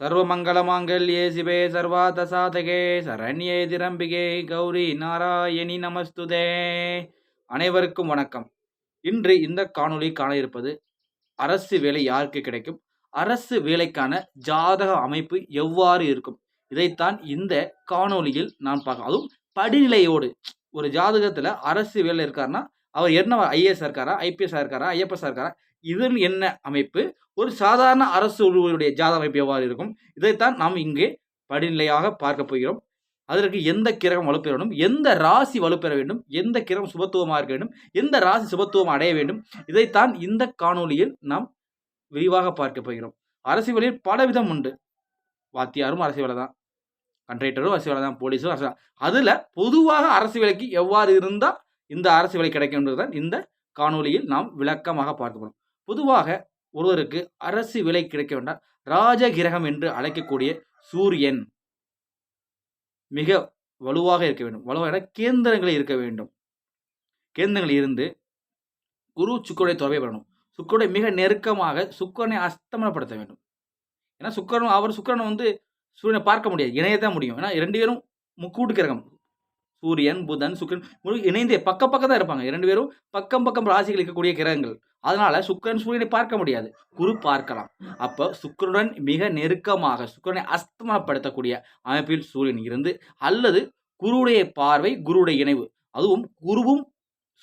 சர்வமங்கலமாங்கல்யே சிவே சர்வாதசாதகே சரண்யே திரம்பிகே கௌரி நாராயணி நமஸ்துதே. அனைவருக்கும் வணக்கம். இன்று இந்த காணொளி காண இருப்பது அரசு வேலை யாருக்கு கிடைக்கும்? அரசு வேலைக்கான ஜாதக அமைப்பு எவ்வாறு இருக்கும்? இதைத்தான் இந்த காணொளியில் நான் பார்க்க அதுவும் படிநிலையோடு. ஒரு ஜாதகத்தில் அரசு வேலை இருக்காருன்னா அவர் என்ன ஐஏஎஸ் இருக்காரா ஐபிஎஸ் இருக்காரா ஐஎப்எஸ் இருக்காரா இதன் என்ன அமைப்பு? ஒரு சாதாரண அரசு ஒருவருடைய ஜாத அமைப்பு எவ்வாறு இருக்கும்? இதைத்தான் நாம் இங்கே படிநிலையாக பார்க்க போகிறோம். அதற்கு எந்த கிரகம் வலுப்பெற வேண்டும்? எந்த ராசி வலுப்பெற வேண்டும்? எந்த கிரகம் சுபத்துவமாக இருக்க வேண்டும்? எந்த ராசி சுபத்துவம் அடைய வேண்டும்? இதைத்தான் இந்த காணொலியில் நாம் விரிவாக பார்க்க போகிறோம். அரசு வேலையில் பல விதம் உண்டு. வாத்தியாரும் அரசு வேலை தான். கண்ட்ரேக்டரும் அரசு வேலை தான். போலீஸும் அரசு அதில் பொதுவாக அரசு வேலைக்கு எவ்வாறு இருந்தால் இந்த அரசு வேலை கிடைக்கும் தான் இந்த காணொலியில் நாம் விளக்கமாக பார்க்கப்படும் பொதுவாக ஒருவருக்கு அரசு விலை கிடைக்க வேண்டாம். ராஜகிரகம் என்று அழைக்கக்கூடிய சூரியன் மிக வலுவாக இருக்க வேண்டும். வலுவாக கேந்திரங்களில் இருக்க வேண்டும். கேந்திரங்களில் இருந்து குரு சுக்கருடைய தொடர்பை பெறணும். சுக்கருடைய மிக நெருக்கமாக சுக்கரனை அஸ்தமனப்படுத்த வேண்டும். ஏன்னா சுக்கரன் அவர் சுக்கரனை வந்து சூரியனை பார்க்க முடியாது. இணையத்தான் முடியும். ஏன்னா ரெண்டு பேரும் முக்கூட்டு கிரகம் சூரியன் புதன் சுக்கரன் இணைந்தே பக்க பக்கம் தான் இருப்பாங்க. இரண்டு பேரும் பக்கம் பக்கம் ராசிகள் இருக்கக்கூடிய கிரகங்கள். அதனால சுக்கரன் சூரியனை பார்க்க முடியாது. குரு பார்க்கலாம். அப்போ சுக்கரனுடன் மிக நெருக்கமாக சுக்கரனை அஸ்தமனப்படுத்தக்கூடிய அமைப்பில் சூரியன் இருந்து அல்லது குருடைய பார்வை குருடைய இணைவு. அதுவும் குருவும்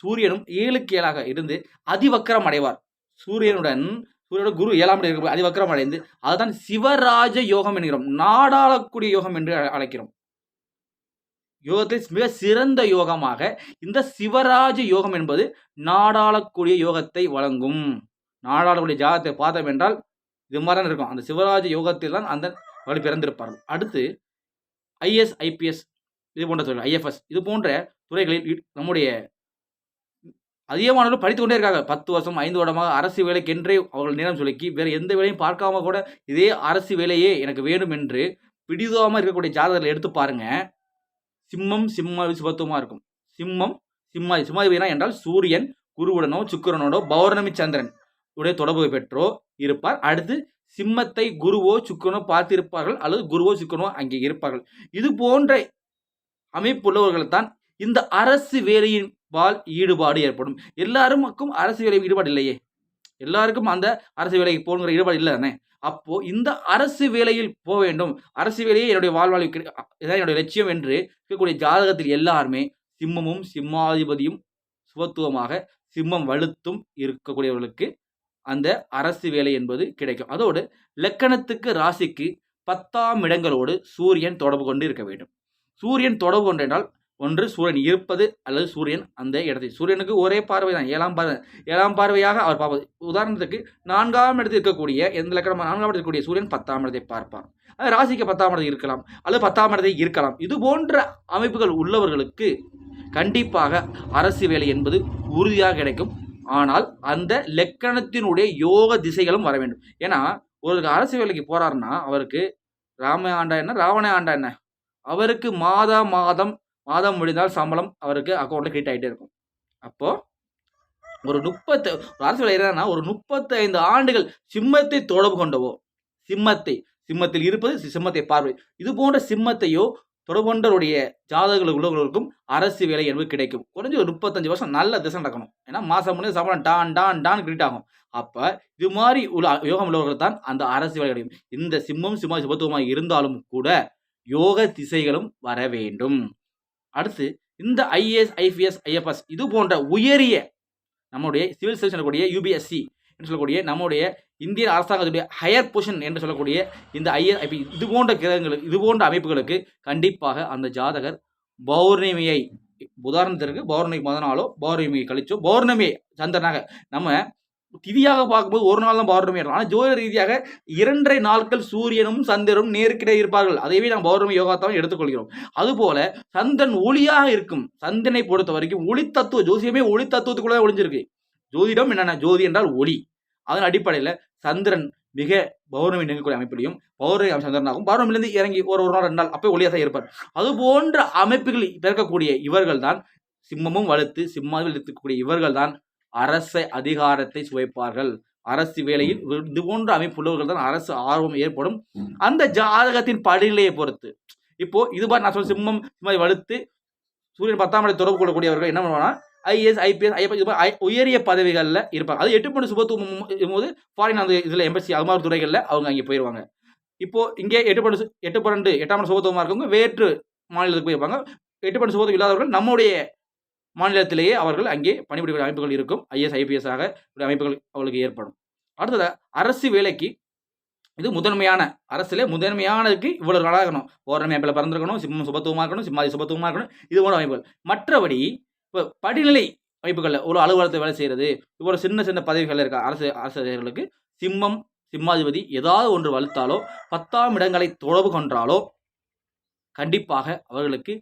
சூரியனும் ஏழுக்கு ஏழாக இருந்து அதிவக்கரம் அடைவார். சூரியனுடன் சூரியனோட குரு ஏழாம் இருக்க அதிவக்கரம் அடைந்து அதுதான் சிவராஜ யோகம் என்கிறோம். நாடாளக்கூடிய யோகம் என்று அழைக்கிறோம். யோகத்தில் மிக சிறந்த யோகமாக இந்த சிவராஜ யோகம் என்பது நாடாளக்கூடிய யோகத்தை வழங்கும். நாடாளக்கூடிய ஜாதத்தை பார்த்தோம் என்றால் இது மாதிரி தான் இருக்கும். அந்த சிவராஜ யோகத்தில் தான் அந்த வழி பிறந்திருப்பார்கள். அடுத்து ஐஎஸ் ஐபிஎஸ் இது போன்ற துறை ஐஎஃப்எஸ் இது போன்ற துறைகளில் நம்முடைய அதிகமானவர்கள் படித்து கொண்டே இருக்காங்க. பத்து வருஷம் ஐந்து வருடமாக அரசு வேலைக்கென்றே அவர்கள் நேரம் சொல்லி வேறு எந்த வேலையும் பார்க்காம கூட இதே அரசு வேலையே எனக்கு வேணும் என்று பிடிதாமல் இருக்கக்கூடிய ஜாதகத்தில் எடுத்து பாருங்கள் சிம்மம் சிம்ம சுபத்துவமாக இருக்கும். சிம்மம் சிம்மா சிம்மாதிபதினா என்றால் சூரியன் குருவுடனோ சுக்கரனோடோ பௌர்ணமி சந்திரன் உடைய தொடர்பு பெற்றோ இருப்பார். அடுத்து சிம்மத்தை குருவோ சுக்கரனோ பார்த்திருப்பார்கள் அல்லது குருவோ சுக்கரனோ அங்கே இருப்பார்கள். இது போன்ற அமைப்புள்ளவர்கள் தான் இந்த அரசு வேலையின் பால் ஈடுபாடு ஏற்படும். எல்லாருக்கும் அரசு வேலை ஈடுபாடு இல்லையே. எல்லாருக்கும் அந்த அரசு வேலைக்கு போகணுங்கிற ஈடுபாடு இல்லை தானே அப்போ இந்த அரசு வேலையில் போக வேண்டும். அரசு வேலையை என்னுடைய வாழ்வாழ்வு இதான் என்னுடைய லட்சியம் என்று இருக்கக்கூடிய ஜாதகத்தில் எல்லாருமே சிம்மமும் சிம்மாதிபதியும் சுபத்துவமாக சிம்மம் வலுத்தும் இருக்கக்கூடியவர்களுக்கு அந்த அரசு வேலை என்பது கிடைக்கும். அதோடு லக்கணத்துக்கு ராசிக்கு பத்தாம் இடங்களோடு சூரியன் தொடர்பு கொண்டு இருக்க வேண்டும். சூரியன் தொடர்பு கொண்டென்றால் ஒன்று சூரியன் இருப்பது அல்லது சூரியன் அந்த இடத்தை. சூரியனுக்கு ஒரே பார்வை தான் ஏழாம் பார்வை ஏழாம் பார்வையாக அவர் பார்ப்பது. உதாரணத்துக்கு நான்காம் இடத்தில் இருக்கக்கூடிய எந்த லக்கணம் நான்காம் இடத்தில் இருக்கக்கூடிய சூரியன் பத்தாம் இடத்தை பார்ப்பார். அது ராசிக்கு பத்தாம் இடத்தை இருக்கலாம் அல்லது பத்தாம் இடத்தை இருக்கலாம். இது போன்ற அமைப்புகள் உள்ளவர்களுக்கு கண்டிப்பாக அரசு வேலை என்பது உறுதியாக கிடைக்கும். ஆனால் அந்த லக்கணத்தினுடைய யோக திசைகளும் வர வேண்டும். ஏன்னா ஒரு அரசு வேலைக்கு போறாருன்னா அவருக்கு ராம ஆண்டா என்ன? ராவண ஆண்டா என்ன? அவருக்கு மாதா மாதம் மாதம் முடிந்தால் சம்பளம் அவருக்கு அக்கௌண்ட்டில் கிரெடிட் ஆகிட்டே இருக்கும். அப்போது ஒரு முப்பத்து ஒரு அரசு வேலை ஒரு முப்பத்தைந்து ஆண்டுகள் சிம்மத்தை தொடர்பு கொண்டவோ சிம்மத்தை சிம்மத்தில் இருப்பது சிம்மத்தை பார்வை. இது போன்ற சிம்மத்தையோ தொடர்பொண்டருடைய ஜாதகங்கள் உள்ளவர்களுக்கும் அரசு வேலை என்பது கிடைக்கும். குறைஞ்சி ஒரு முப்பத்தஞ்சு வருஷம் நல்ல திசை நடக்கணும். ஏன்னா மாதம் முடிஞ்சு சம்பளம் டான் டான் டான் கிரெடிட் ஆகும். அப்போ இது மாதிரி உள்ள யோகம் உள்ளவர்கள் தான் அந்த அரசு வேலை கிடைக்கும் இந்த சிம்மம் சிம்ம சிபத்துவமாக இருந்தாலும் கூட யோக திசைகளும் வர வேண்டும். அடுத்து இந்த ஐஏஎஸ் ஐபிஎஸ் ஐஎஃப்எஸ் இது போன்ற உயரிய நம்முடைய சிவில் சர்வீஸ் சொல்லக்கூடிய யூபிஎஸ்சி என்று சொல்லக்கூடிய நம்முடைய இந்திய அரசாங்கத்துடைய ஹையர் பொசிஷன் என்று சொல்லக்கூடிய இந்த ஐஎஸ் ஐபி இது போன்ற கிரகங்களுக்கு இது போன்ற அமைப்புகளுக்கு கண்டிப்பாக அந்த ஜாதகர் பௌர்ணமியை உதாரணத்திற்கு பௌர்ணமி முத நாளோ பௌர்ணமியை கழிச்சோ பௌர்ணமி சந்திரனாக நம்ம திதியாக பார்க்கும்போது ஒரு நாள் தான் பௌர்ணமி ஆனால் ஜோதிட ரீதியாக இரண்டரை நாட்கள் சூரியனும் சந்திரனும் நேருக்கிடையே இருப்பார்கள். அதையவே நாம் பௌர்ணமி யோகாத்தான் எடுத்துக்கொள்கிறோம். அதுபோல சந்திரன் ஒளியாக இருக்கும் சந்திரனை பொறுத்த வரைக்கும் ஒளி தத்துவ ஜோசியமே ஒளி தத்துவத்துக்குள்ள ஒளிஞ்சிருக்கு. ஜோதிடம் என்னென்ன ஜோதி என்றால் ஒளி. அதன் அடிப்படையில் சந்திரன் மிக பௌர்ணமி நெருங்கக்கூடிய அமைப்பிலையும் பௌர்ணமி சந்திரனாகும் பௌர்ணமிலிருந்து இறங்கி ஒரு ஒரு நாள் ரெண்டு நாள் அப்போ ஒளியாக தான் இருப்பார். அது போன்ற அமைப்புகள் பிறக்கக்கூடிய இவர்கள் தான் சிம்மமும் வலுத்து சிம்மாவில் இருக்கக்கூடிய இவர்கள் தான் அரச அதிகாரத்தை சுவைப்பார்கள். அரசு வேலையில் இது போன்ற அமைப்புள்ளவர்கள் தான் அரசு ஆர்வம் ஏற்படும். அந்த ஜாதகத்தின் படிநிலையை பொறுத்து. இப்போ இது மாதிரி நான் சொல்ல சிம்மம் மாதிரி வலுத்து சூரியன் பத்தாம் இடத்தை தொடர்பு கொள்ளக்கூடியவர்கள் என்ன பண்ணுவாங்கன்னா ஐஏஎஸ் ஐபிஎஸ் ஐஎஃப் இது மாதிரி உயரிய பதவிகளில் இருப்பாங்க. அது எட்டு பண்ணு சுபத்துவம் போது ஃபாரின் அந்த இதில் எம்பசி அது மாதிரி துறைகளில் அவங்க அங்கே போயிடுவாங்க இப்போ இங்கே எட்டு சு- எட்டு பன்னெண்டு எட்டாம் பண்ணு சுபத்துவமாக இருக்கவங்க வேற்று மாநிலத்துக்கு போயிருப்பாங்க. எட்டு பண்ணு சுபத்துவம் இல்லாதவர்கள் நம்முடைய மாநிலத்திலேயே அவர்கள் அங்கே பணிபுரிக்கூடிய அமைப்புகள் இருக்கும். ஐஎஸ் ஐபிஎஸ் ஆக அமைப்புகள் அவர்களுக்கு ஏற்படும். அடுத்தது அரசு வேலைக்கு இது முதன்மையான அரசில் முதன்மையானதுக்கு இவ்வளவு நாளாக இருக்கணும். ஓரணி அமைப்பில் பிறந்திருக்கணும் சிம்மம் சுபத்துவமாக இருக்கணும் சிம்மாதி சுபத்துவமாக இருக்கணும் இது போன்ற அமைப்புகள். மற்றபடி இப்போ படிநிலை அமைப்புகளில் ஒரு அலுவலகத்தை வேலை செய்கிறது இவ்வளோ சின்ன சின்ன பதவிகள் இருக்க அரசு அரசர்களுக்கு சிம்மம் சிம்மாதிபதி ஏதாவது ஒன்று வலுத்தாலோ பத்தாம் இடங்களை தொடர்பு கொன்றாலோ கண்டிப்பாக அவர்களுக்கு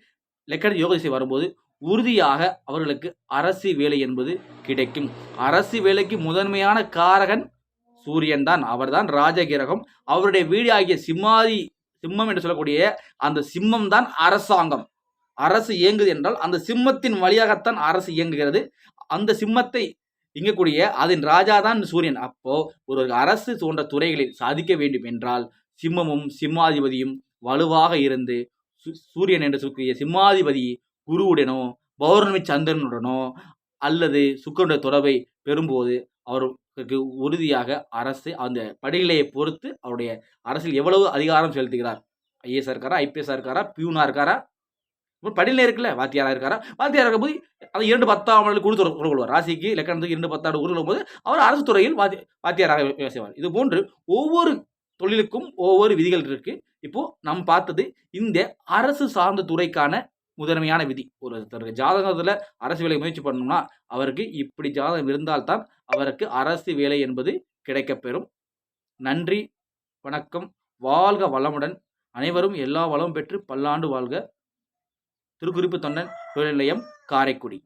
லெக்கண யோகதிசை வரும்போது உறுதியாக அவர்களுக்கு அரசு வேலை என்பது கிடைக்கும். அரசு வேலைக்கு முதன்மையான காரகன் சூரியன் தான். அவர்தான் ராஜகிரகம். அவருடைய வீடு ஆகிய சிம்மாதி சிம்மம் என்று சொல்லக்கூடிய அந்த சிம்மம் தான் அரசாங்கம். அரசு இயங்குது என்றால் அந்த சிம்மத்தின் வழியாகத்தான் அரசு இயங்குகிறது. அந்த சிம்மத்தை இயங்கக்கூடிய அதன் ராஜா தான் சூரியன். அப்போ ஒரு அரசு போன்ற துறைகளில் சாதிக்க வேண்டும் என்றால் சிம்மமும் சிம்மாதிபதியும் வலுவாக இருந்து சு- சூரியன் என்று சொல்லக்கூடிய சிம்மாதிபதி குருவுடனோ பௌர்ணமி சந்திரனுடனோ அல்லது சுக்கரனுடைய தொடர்பை பெறும்போது அவருக்கு உறுதியாக அரசு அந்த படிநிலையை பொறுத்து அவருடைய அரசில் எவ்வளவு அதிகாரம் செலுத்துகிறார்? ஐஏஎஸ்ஆர் இருக்காரா ஐபிஎஸ் இருக்காரா பியூனா இருக்காரா? இப்போ படிநிலை இருக்குல்ல வாத்தியாரா இருக்காரா? வாத்தியாரா இருக்கும்போது அந்த இரண்டு பத்தாம் ஆண்டு குழு தொடர்பு கொள்வார் ராசிக்கு இலக்கணத்துக்கு இரண்டு பத்தாண்டு குழு போது அவர் அரசு துறையில் வாத்தி வாத்தியாராக வேலை செய்வார் இது போன்று ஒவ்வொரு தொழிலுக்கும் ஒவ்வொரு விதிகள் இருக்கு. இப்போ நாம் பார்த்தது இந்த அரசு சார்ந்த துறைக்கான முதன்மையான விதி. ஒருத்தருக்கு ஜாதகத்தில் அரசு வேலை முயற்சி பண்ணணும்னா அவருக்கு இப்படி ஜாதகம் இருந்தால்தான் அவருக்கு அரசு வேலை என்பது கிடைக்கப்பெறும். நன்றி வணக்கம் வாழ்க வளமுடன். அனைவரும் எல்லா வளமும் பெற்று பல்லாண்டு வாழ்க. திருக்குறிப்பு தொண்டன் தொழில் நிலையம் காரைக்குடி.